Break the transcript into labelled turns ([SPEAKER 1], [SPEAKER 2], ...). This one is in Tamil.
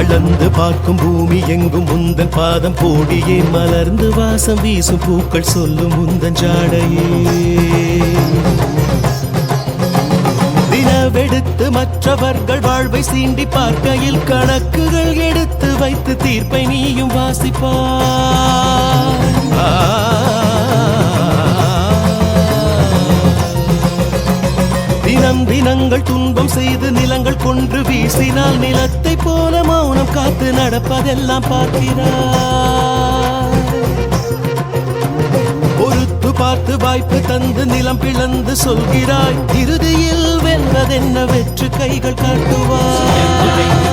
[SPEAKER 1] அளந்து பார்க்கும் பூமி எங்கும் முந்தன் பாதம் கோடியே மலர்ந்து வாசம் வீசும் பூக்கள் சொல்லும் முந்தன் ஜாடையே. தினவெடுத்து மற்றவர்கள் வாழ்வை சீண்டி பார்க்கையில் கணக்குகள் எடுத்து வைத்து தீர்ப்பை நீயும் வாசிப்பார் தினம் தினங்கள் துன்பம் செய்து நிலங்கள் கொன்று வீசினால் நிலத்தை போல மௌனம் காத்து நடப்பதெல்லாம் பார்க்கிறார். பொறுத்து பார்த்து வாய்ப்பு தந்து நிலம் பிளந்து சொல்கிறாய் இறுதியில் வெல்வதென்ன வெற்று கைகள் காட்டுவார்